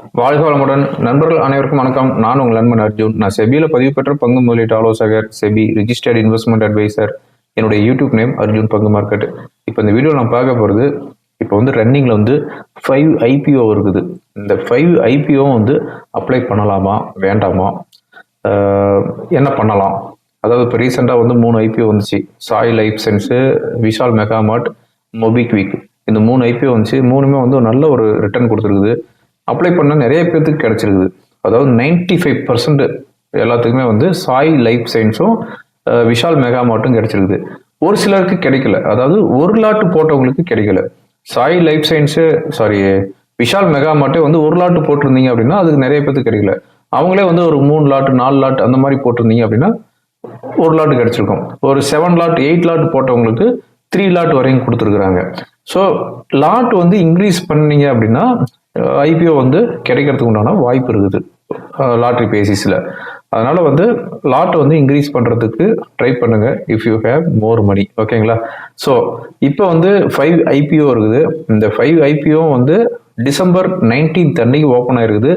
வாழ்க வளமுடன் நண்பர்கள் அனைவருக்கும் வணக்கம். நான் உங்கள் நண்பன் அர்ஜுன். நான் செபியில் பதிவு பெற்ற பங்கு முதலீட்டு ஆலோசகர் செபி ரிஜிஸ்டர்ட் இன்வெஸ்ட்மெண்ட் அட்வைசர் என்னுடைய யூடியூப் நேம் அர்ஜுன் பங்கு மார்க்கெட் இப்போ இந்த வீடியோ நான் பார்க்க போகிறது இப்போ வந்து ரன்னிங்கில் வந்து ஃபைவ் ஐபிஓ இருக்குது. இந்த ஃபைவ் ஐபிஓ வந்து அப்ளை பண்ணலாமா வேண்டாமா? என்ன பண்ணலாம்? அதாவது இப்போ ரீசெண்டாக வந்து மூணு ஐபிஓ வந்துச்சு. Sai life science Vishal mega mart MobiKwik இந்த மூணு ஐபிஓ வந்துச்சு. மூணுமே வந்து ஒரு நல்ல ஒரு ரிட்டர்ன் கொடுத்துருக்குது. அப்ளை பண்ண நிறைய பேர்த்துக்கு கிடைச்சிருக்குது அதாவது நைன்டி ஃபைவ் பர்சன்ட் எல்லாத்துக்குமே வந்து சாய் லைஃப் சயின்ஸும் விஷால் மெகா மெகாமார்ட்டும் கிடைச்சிருக்குது ஒரு சிலருக்கு கிடைக்கல. அதாவது ஒரு லாட்டு போட்டவங்களுக்கு கிடைக்கல. Sai life science sorry Vishal mega மார்ட்டே வந்து ஒரு லாட்டு போட்டிருந்தீங்க அப்படின்னா அதுக்கு நிறைய பேர்த்துக்கு கிடைக்கல. அவங்களே வந்து ஒரு மூணு லாட் நாலு லாட் அந்த மாதிரி போட்டிருந்தீங்க அப்படின்னா ஒரு லாட் கிடைச்சிருக்கும். ஒரு செவன் லாட் எயிட் லாட் போட்டவங்களுக்கு த்ரீ லாட் வரையும் கொடுத்துருக்குறாங்க. ஸோ லாட் வந்து இன்க்ரீஸ் பண்ணீங்க அப்படின்னா ஐபிஓ வந்து கிடைக்கிறதுக்கு உண்டான வாய்ப்பு இருக்குது. லாட்ரி பேசிஸில். அதனால் வந்து லாட் வந்து இன்க்ரீஸ் பண்ணுறதுக்கு ட்ரை பண்ணுங்கள் if you have more money ஓகேங்களா ஸோ இப்போ வந்து ஃபைவ் ஐபிஓ இருக்குது. இந்த ஃபைவ் ஐபிஓ வந்து டிசம்பர் நைன்டீன்த் அன்னைக்கு ஓப்பன் ஆயிருக்குது.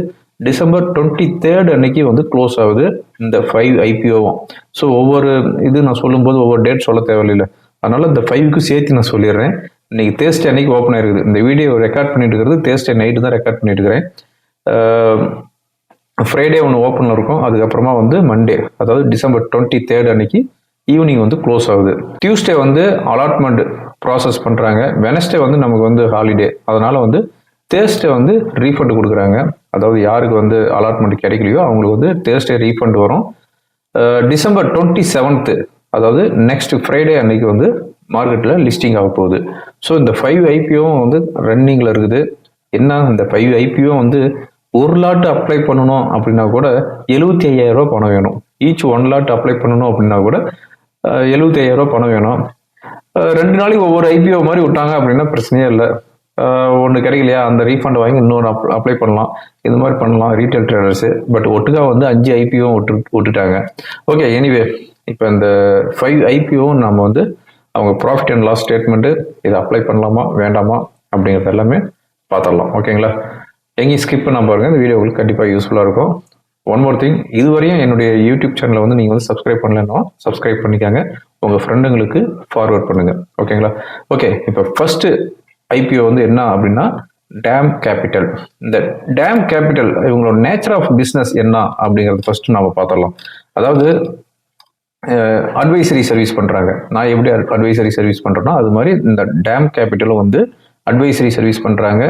டிசம்பர் டுவெண்ட்டி தேர்ட் அன்னைக்கு வந்து க்ளோஸ் ஆகுது இந்த ஃபைவ் ஐபிஓவும் ஸோ ஒவ்வொரு இது நான் சொல்லும்போது ஒவ்வொரு டேட் சொல்ல தேவையில்லை. அதனால் இந்த ஃபைவ்க்கு சேர்த்து நான் சொல்லிடுறேன். இன்றைக்கி தேர்ஸ்டே அன்னைக்கு ஓப்பன் ஆயிருக்குது. இந்த வீடியோ ரெக்கார்ட் பண்ணிட்டு இருக்கிறது தேர்ஸ்டே நைட்டு தான் ரெக்கார்ட் பண்ணிட்டு இருக்கிறேன். ஃப்ரைடே ஒன்று ஓப்பனில் இருக்கும். அதுக்கப்புறமா வந்து மண்டே அதாவது டிசம்பர் டுவெண்ட்டி தேர்ட் அன்னைக்கு ஈவினிங் வந்து க்ளோஸ் ஆகுது. டியூஸ்டே வந்து அலாட்மெண்ட் ப்ராசஸ் பண்ணுறாங்க வெனஸ்டே வந்து நமக்கு வந்து ஹாலிடே அதனால் வந்து தேர்ஸ்டே வந்து ரீஃபண்ட் கொடுக்குறாங்க. அதாவது யாருக்கு வந்து அலாட்மெண்ட் கிடைக்கலையோ அவங்களுக்கு வந்து தேர்ஸ்டே ரீஃபண்ட் வரும். டிசம்பர் டுவெண்ட்டி செவன்த்து அதாவது நெக்ஸ்ட் ஃப்ரைடே அன்னைக்கு வந்து மார்க்கெட்டில் லிஸ்டிங் ஆக போகுது. ஸோ இந்த ஃபைவ் ஐபிஓவும் வந்து ரன்னிங்கில் இருக்குது. என்ன இந்த ஃபைவ் ஐபிஓ வந்து ஒரு லாட் அப்ளை பண்ணணும் அப்படின்னா கூட எழுபத்தி ஐயாயிரரூபா பணம் வேணும். ஈச் ஒன் லாட் அப்ளை பண்ணணும் அப்படின்னா கூட எழுபத்தி ஐயாயிரம் பணம் வேணும். ரெண்டு நாளைக்கு ஒவ்வொரு ஐபிஓ மாதிரி விட்டாங்க அப்படின்னா பிரச்சனையே இல்லை. ஒன்று கிடைக்கலையா? அந்த ரீஃபண்ட் வாங்கி இன்னொரு அப்ளை பண்ணலாம். இந்த மாதிரி பண்ணலாம் ரீட்டைல் ட்ரேடர்ஸு பட் ஒட்டுக்கா வந்து அஞ்சு ஐபிஓ விட்டு விட்டுட்டாங்க. ஓகே எனிவே இப்போ இந்த ஃபைவ் ஐபிஓவும் நம்ம வந்து அவங்க ப்ராஃபிட் அண்ட் லாஸ் ஸ்டேட்மெண்ட்டு இதை அப்ளை பண்ணலாமா வேண்டாமா அப்படிங்கிறது எல்லாமே பார்த்துடலாம். ஓகேங்களா எங்கேயும் ஸ்கிப் பண்ண பாருங்க. இந்த வீடியோ உங்களுக்கு கண்டிப்பாக யூஸ்ஃபுல்லாக இருக்கும். ஒன் மோர் திங் இதுவரையும் என்னுடைய யூடியூப் சேனலை வந்து நீங்கள் வந்து சப்ஸ்கிரைப் பண்ணலன்னா சப்ஸ்கிரைப் பண்ணிக்காங்க. உங்கள் ஃப்ரெண்டுங்களுக்கு ஃபார்வர்ட் பண்ணுங்கள் ஓகேங்களா ஓகே இப்போ ஃபர்ஸ்ட் ஐபிஓ வந்து என்ன அப்படின்னா டேம் கேபிட்டல் இந்த டேம் கேபிட்டல் இவங்களோட நேச்சர் ஆஃப் பிஸ்னஸ் என்ன அப்படிங்கிறது ஃபர்ஸ்ட் நம்ம பார்த்துடலாம். அதாவது அட்வைசரி சர்வீஸ் பண்ணுறாங்க நான் எப்படி அட்வைசரி சர்வீஸ் பண்ணுறேன்னா அது மாதிரி இந்த டேம் கேபிட்டலும் வந்து அட்வைசரி சர்வீஸ் பண்ணுறாங்க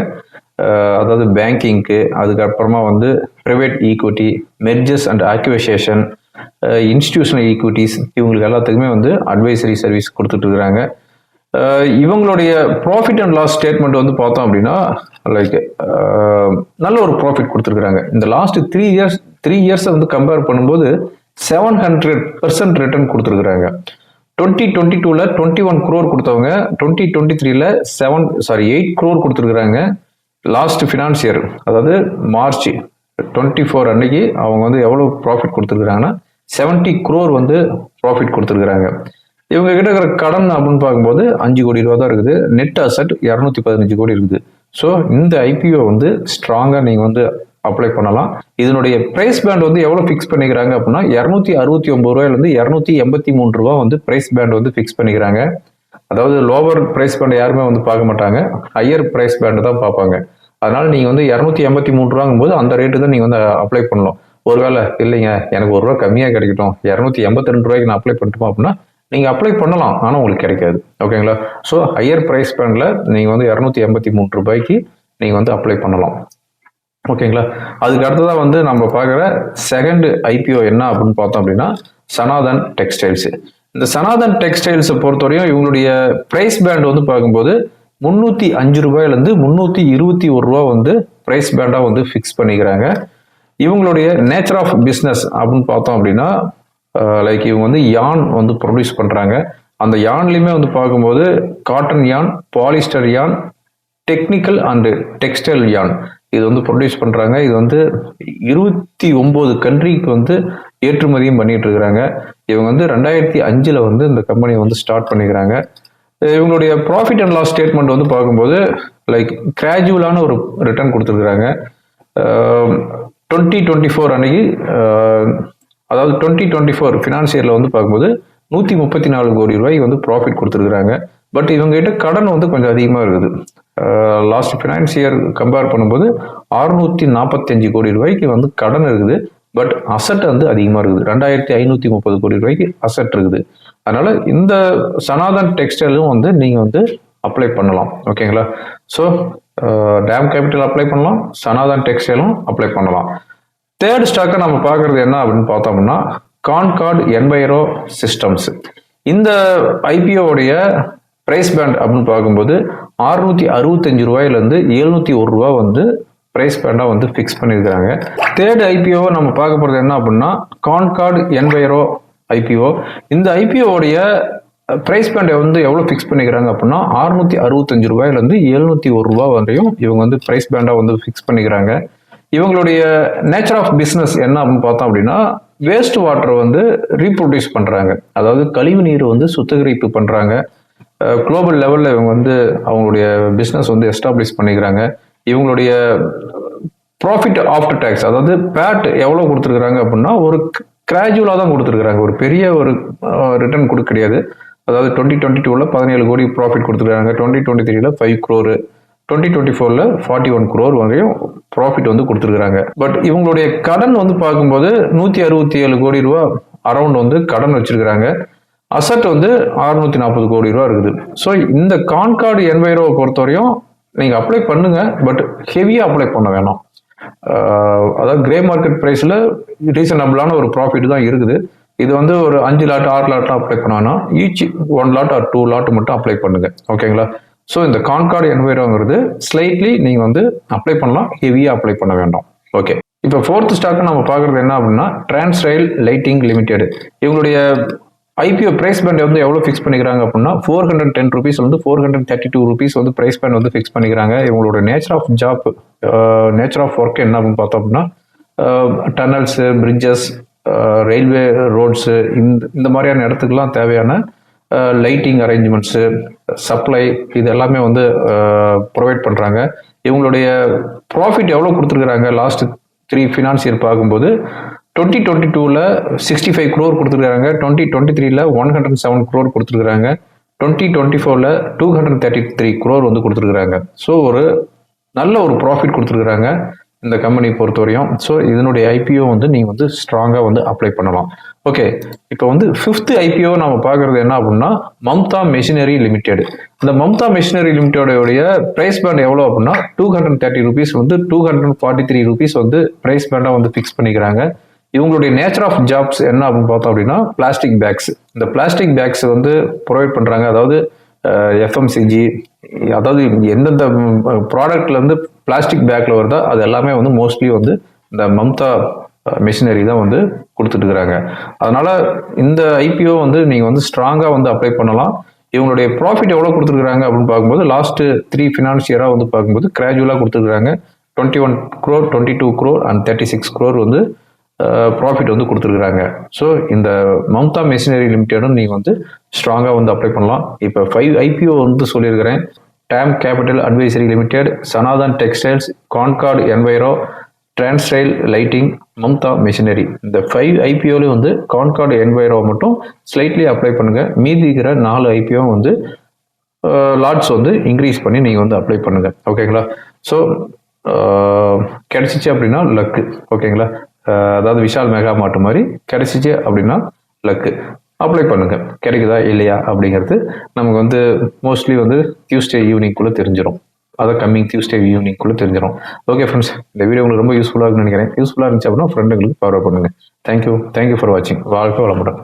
அதாவது பேங்கிங்க்கு அதுக்கப்புறமா வந்து private equity mergers and acquisition institutional equities இவங்களுக்கு எல்லாத்துக்குமே வந்து அட்வைசரி சர்வீஸ் கொடுத்துட்டு இருக்கிறாங்க. இவங்களுடைய ப்ராஃபிட் அண்ட் லாஸ் ஸ்டேட்மெண்ட் வந்து பார்த்தோம் அப்படின்னா லைக் நல்ல ஒரு ப்ராஃபிட் கொடுத்துருக்குறாங்க. இந்த லாஸ்ட் த்ரீ இயர்ஸ் த்ரீ இயர்ஸை வந்து கம்பேர் பண்ணும்போது செவன் ஹண்ட்ரட் பெர்சன்ட் ரிட்டர்ன் கொடுத்துருக்குறாங்க. டுவெண்ட்டி டுவெண்ட்டி டூவில் டுவெண்ட்டி ஒன் க்ரோர் கொடுத்தவங்க டுவெண்ட்டி டுவெண்ட்டி த்ரீல செவன் சாரி எயிட் க்ரோர் கொடுத்துருக்குறாங்க. லாஸ்ட் ஃபினான்ஸ் இயர் அதாவது மார்ச் டுவெண்ட்டி ஃபோர் அன்னைக்கு அவங்க வந்து எவ்வளோ ப்ராஃபிட் கொடுத்துருக்குறாங்கன்னா செவன்ட்டி க்ரோர் வந்து ப்ராஃபிட் கொடுத்துருக்குறாங்க. இவங்க கிட்ட இருக்கிற கடன் அப்படின்னு பார்க்கும்போது அஞ்சு கோடி ரூபா தான் இருக்குது. நெட் அசட் இரநூத்தி பதினஞ்சு கோடி இருக்குது. ஸோ இந்த ஐபிஓ வந்து ஸ்ட்ராங்காக நீங்கள் வந்து அப்ளை பண்ணலாம். இதனுடைய பிரைஸ் பேண்ட் வந்து எவ்வளோ ஃபிக்ஸ் பண்ணிக்கிறாங்க அப்படின்னா இரநூத்தி அறுபத்தி ஒம்பது ரூபாயிலேருந்து இரநூத்தி எண்பத்தி மூணு ரூபா வந்து பிரைஸ் பேண்ட் வந்து ஃபிக்ஸ் பண்ணிக்கிறாங்க. அதாவது லோவர் பிரைஸ் பேண்ட் யாருமே வந்து பார்க்க மாட்டாங்க. ஹையர் பிரைஸ் பேண்ட் தான் பார்ப்பாங்க. அதனால நீங்கள் வந்து இரநூத்தி எண்பத்தி மூணு ரூபாங்கும் போது அந்த ரேட்டு தான் நீங்கள் வந்து அப்ளை பண்ணலாம். ஒருவேளை இல்லைங்க எனக்கு ஒரு ரூபா கம்மியாக கிடைக்கட்டும். இரநூத்தி எண்பத்தி ரெண்டு ரூபாய்க்கு நான் அப்ளை பண்ணிட்டோம் அப்படின்னா நீங்கள் அப்ளை பண்ணலாம் ஆனால் உங்களுக்கு கிடைக்காது. ஓகேங்களா? ஸோ ஹையர் பிரைஸ் பேண்டில் நீங்கள் வந்து இரநூத்தி எண்பத்தி மூணு ரூபாய்க்கு நீங்கள் வந்து அப்ளை பண்ணலாம். ஓகேங்களா? அதுக்கு அடுத்ததாக வந்து நம்ம பார்க்குற செகண்ட் ஐபிஓ என்ன அப்படின்னு பார்த்தோம் அப்படின்னா சனாதன் டெக்ஸ்டைல்ஸு இந்த சனாதன் டெக்ஸ்டைல்ஸை பொறுத்தவரையும் இவங்களுடைய ப்ரைஸ் பேண்ட் வந்து பார்க்கும்போது முந்நூற்றி அஞ்சு ரூபாயிலேருந்து முந்நூற்றி இருபத்தி ஒரு ரூபா வந்து ப்ரைஸ் பேண்டாக வந்து ஃபிக்ஸ் பண்ணிக்கிறாங்க. இவங்களுடைய நேச்சர் ஆஃப் பிஸ்னஸ் அப்படின்னு பார்த்தோம் அப்படின்னா லைக் இவங்க வந்து யான் வந்து ப்ரொடியூஸ் பண்ணுறாங்க அந்த யான்லையுமே வந்து பார்க்கும்போது காட்டன் யான் பாலிஸ்டர் யான் டெக்னிக்கல் அண்டு டெக்ஸ்டைல் யான் இது வந்து ப்ரொடியூஸ் பண்ணுறாங்க இது வந்து இருபத்தி ஒம்பது கண்ட்ரிக்கு வந்து ஏற்றுமதியும் பண்ணிட்டு இருக்கிறாங்க. இவங்க வந்து ரெண்டாயிரத்தி அஞ்சில் வந்து இந்த கம்பெனியை வந்து ஸ்டார்ட் பண்ணிக்கிறாங்க. இவங்களுடைய ப்ராஃபிட் அண்ட் லாஸ் ஸ்டேட்மெண்ட் வந்து பார்க்கும்போது லைக் கிராஜுவலான ஒரு ரிட்டர்ன் கொடுத்துருக்குறாங்க. டுவெண்ட்டி டுவெண்ட்டி ஃபோர் அன்னைக்கு அதாவது டுவெண்ட்டி டுவெண்ட்டி ஃபோர் ஃபினான்சியரில் வந்து பார்க்கும்போது நூற்றி முப்பத்தி நாலு கோடி ரூபாய் வந்து ப்ராஃபிட் கொடுத்துருக்குறாங்க. பட் இவங்ககிட்ட கடன் வந்து கொஞ்சம் அதிகமாக இருக்குது. லாஸ்ட் ஃபினான்ஸ் இயர் கம்பேர் பண்ணும்போது அறுநூற்றி நாற்பத்தஞ்சு கோடி ரூபாய்க்கு வந்து கடன் இருக்குது. பட் அசட் வந்து அதிகமாக இருக்குது. ரெண்டாயிரத்தி ஐநூற்றி முப்பது கோடி ரூபாய்க்கு அசட் இருக்குது. அதனால் இந்த சனாதன் டெக்ஸ்டைலும் வந்து நீங்கள் வந்து அப்ளை பண்ணலாம். ஓகேங்களா ஸோ டேம் கேபிட்டல் அப்ளை பண்ணலாம். சனாதன் டெக்ஸ்டைலும் அப்ளை பண்ணலாம். தேர்ட் ஸ்டாக்கை நம்ம பார்க்கறது என்ன அப்படின்னு பார்த்தோம்னா கான்கார்டு என்பயரோ சிஸ்டம்ஸ் இந்த ஐபிஓடைய உடைய பேண்ட் அப்படின்னு பார்க்கும்போது அறுநூத்தி அறுபத்தஞ்சு ரூபாயிலேருந்து எழுநூத்தி ஒரு ரூபா வந்து பிரைஸ் பேண்டாக வந்து ஃபிக்ஸ் பண்ணியிருக்காங்க தேர்ட் ஐபிஓ நம்ம பார்க்க போகிறது என்ன அப்படின்னா கான்கார்டு என்வைரோ ஐபிஓ இந்த ஐபிஓடைய ப்ரைஸ் பிரைஸ் பேண்டை வந்து எவ்வளோ ஃபிக்ஸ் பண்ணிக்கிறாங்க அப்படின்னா அறுநூத்தி அறுபத்தஞ்சு ரூபாயிலேருந்து எழுநூத்தி ஒரு ரூபா வரையும் இவங்க வந்து பிரைஸ் பேண்டாக வந்து ஃபிக்ஸ் பண்ணிக்கிறாங்க. இவங்களுடைய நேச்சர் ஆஃப் பிஸ்னஸ் என்ன அப்படின்னு பார்த்தோம் அப்படின்னா வேஸ்ட் வாட்டரை வந்து ரீப்ரொடியூஸ் பண்ணுறாங்க அதாவது கழிவு நீர் வந்து சுத்திகரிப்பு பண்ணுறாங்க குளோபல் லெவலில் இவங்க வந்து அவங்களுடைய பிஸ்னஸ் வந்து எஸ்டாப்ளிஷ் பண்ணிக்கிறாங்க. இவங்களுடைய ப்ராஃபிட் ஆஃப்டர் டேக்ஸ் அதாவது பேட் எவ்வளோ கொடுத்துருக்குறாங்க அப்படின்னா ஒரு கிராஜுவலாக தான் கொடுத்துருக்குறாங்க. ஒரு பெரிய ஒரு ரிட்டர்ன் கொடுக்க கிடையாது. அதாவது டுவெண்ட்டி டுவெண்ட்டி டூவில் பதினேழு கோடி ப்ராஃபிட் கொடுத்துருக்காங்க டுவெண்ட்டி டுவெண்ட்டி த்ரீல ஃபைவ் க்ரோரு டுவெண்ட்டி டுவெண்ட்டி ஃபோரில் ஃபார்ட்டி ஒன் க்ரோர் வரையும் ப்ராஃபிட் வந்து கொடுத்துருக்குறாங்க. பட் இவங்களுடைய கடன் வந்து பார்க்கும்போது நூற்றி அறுபத்தி ஏழு கோடி ரூபா அரௌண்ட் வந்து கடன் வச்சுருக்குறாங்க. அசட் வந்து அறுநூத்தி நாற்பது கோடி ரூபா இருக்குது. ஸோ இந்த கான்கார்டு என்வைரோவை பொறுத்தவரையும் நீங்கள் அப்ளை பண்ணுங்க பட் ஹெவியாக அப்ளை பண்ண வேணாம். அதாவது கிரே மார்க்கெட் ப்ரைஸில் ரீசனபிளான ஒரு ப்ராஃபிட் தான் இருக்குது. இது வந்து ஒரு அஞ்சு லாட் ஆறு லாட்லாம் அப்ளை பண்ணாங்கன்னா each one lot or two lot மட்டும் அப்ளை பண்ணுங்க. ஓகேங்களா ஸோ இந்த கான்கார்டு என்வைரோங்கிறது ஸ்லைட்லி நீங்கள் வந்து அப்ளை பண்ணலாம் ஹெவியாக அப்ளை பண்ண வேண்டாம். ஓகே இப்போ ஃபோர்த் ஸ்டாக் நம்ம பார்க்குறது என்ன அப்படின்னா டிரான்ஸ்ரைல் லைட்டிங் லிமிடெட் இவங்களுடைய ஐபிஓ பிரைஸ் பேண்ட் வந்து எவ்வளோ ஃபிக்ஸ் பண்ணிக்கிறாங்க அப்படின்னா ஃபோர் ஹண்ட்ரட் டென் ருபீஸ் வந்து four hundred thirty two rupees வந்து பிரைஸ் பேண்ட் வந்து ஃபிக்ஸ் பண்ணிக்கிறாங்க. இவங்களோட nature of job nature of work என்ன அப்படின்னு பார்த்தோம் அப்படின்னா டனல்ஸு பிரிட்ஜஸ் ரயில்வே ரோட்ஸு இந்த இந்த மாதிரியான இடத்துக்குலாம் தேவையான லைட்டிங் அரேஞ்ச்மெண்ட்ஸு சப்ளை இது எல்லாமே வந்து ப்ரொவைட் பண்ணுறாங்க இவங்களுடைய ப்ராஃபிட் எவ்வளோ கொடுத்துருக்குறாங்க? லாஸ்ட் த்ரீ ஃபினான்ஸ் இயர் பார்க்கும்போது டுவெண்ட்டி டுவெண்ட்டி டூவில் சிக்ஸ்டி ஃபைவ் க்ரோர் கொடுத்துருக்காங்க. டுவெண்ட்டி டுவெண்ட்டி த்ரீல ஒன் ஹண்ட்ரட் செவன் க்ரோர் கொடுத்துருக்காங்க. டுவெண்ட்டி டுவெண்ட்டி ஃபோரில் two hundred thirty three crore வந்து கொடுத்துருக்காங்க. ஸோ ஒரு நல்ல ஒரு ப்ராஃபிட் கொடுத்துருக்குறாங்க இந்த கம்பெனி பொறுத்தவரையும். ஸோ இதனுடைய ஐபிஓ வந்து நீங்கள் வந்து ஸ்ட்ராங்காக வந்து அப்ளை பண்ணலாம். ஓகே இப்போ வந்து ஃபிஃப்த் ஐபிஓ நம்ம பார்க்குறது என்ன அப்படின்னா மம்தா மெஷினரி லிமிடெட் இந்த மம்தா மெஷினரி லிமிடெடோடைய ப்ரைஸ் பேண்ட் எவ்வளோ அப்படின்னா டூ ஹண்ட்ரட் தேர்ட்டி ருபீஸ் வந்து two hundred forty three rupees வந்து ப்ரைஸ் பேண்டாக வந்து ஃபிக்ஸ் பண்ணிக்கிறாங்க. இவங்களுடைய நேச்சர் ஆஃப் ஜாப்ஸ் என்ன அப்படின்னு பார்த்தோம் அப்படின்னா பிளாஸ்டிக் பேக்ஸ் இந்த பிளாஸ்டிக் பேக்ஸ் வந்து ப்ரொவைட் பண்ணுறாங்க அதாவது எஃப்எம்சிஜி அதாவது எந்தெந்த ப்ராடக்ட்லேருந்து பிளாஸ்டிக் பேக்கில் வருதோ அது எல்லாமே வந்து மோஸ்ட்லி வந்து இந்த மம்தா மிஷினரி தான் வந்து கொடுத்துட்டு இருக்கிறாங்க. இந்த ஐபிஓ வந்து நீங்கள் வந்து ஸ்ட்ராங்காக வந்து அப்ளை பண்ணலாம். இவங்களுடைய ப்ராஃபிட் எவ்வளோ கொடுத்துருக்குறாங்க அப்படின்னு பார்க்கும்போது லாஸ்ட்டு த்ரீ ஃபினான்ஸ் இயராக வந்து பார்க்கும்போது கிராஜுவலாக கொடுத்துருக்காங்க twenty one crore twenty two crore and thirty six crore வந்து ப்ராஃபிட் வந்து கொடுத்துருக்குறாங்க. ஸோ இந்த மம்தா மெஷினரி லிமிடெடும் நீங்கள் வந்து ஸ்ட்ராங்காக வந்து அப்ளை பண்ணலாம். இப்போ ஃபைவ் ஐபிஓ வந்து சொல்லியிருக்கிறேன். DAM Capital advisory limited Sanathan textiles Concord Enviro Transrail lighting Mamata machinery இந்த ஃபைவ் ஐபிஓலையும் வந்து கான்கார்டு என்வைரோ மட்டும் ஸ்லைட்லி அப்ளை பண்ணுங்கள் மீதி இருக்கிற நாலு ஐபிஓ வந்து லாட்ஸ் வந்து இன்க்ரீஸ் பண்ணி நீங்கள் வந்து அப்ளை பண்ணுங்கள் ஓகேங்களா ஸோ கிடச்சிச்சு அப்படின்னா லக்கு ஓகேங்களா அதாவது விஷால் மெகா மாட்டு மாதிரி கிடைச்சிச்சு அப்படின்னா லக்கு அப்ளை பண்ணுங்க. கிடைக்குதா இல்லையா அப்படிங்கிறது நமக்கு வந்து மோஸ்ட்லி வந்து டியூஸ்டே ஈவினிங்குள்ளே தெரிஞ்சிடும் அதான் கம்மிங் டியூஸ்டே ஈவினிங்குள்ளே தெரிஞ்சிடும் ஓகே ஃப்ரெண்ட்ஸ் இந்த வீடியோ உங்களுக்கு ரொம்ப யூஸ்ஃபுல்லாக இருக்குன்னு நினைக்கிறேன். யூஸ்ஃபுல்லாக இருந்துச்சு அப்படின்னா ஃப்ரெண்டுங்களுக்கு ஃபார்வர்ட் பண்ணுங்க. Thank you thank you for வாட்சிங் வாழ்க்கை வளமுடன்.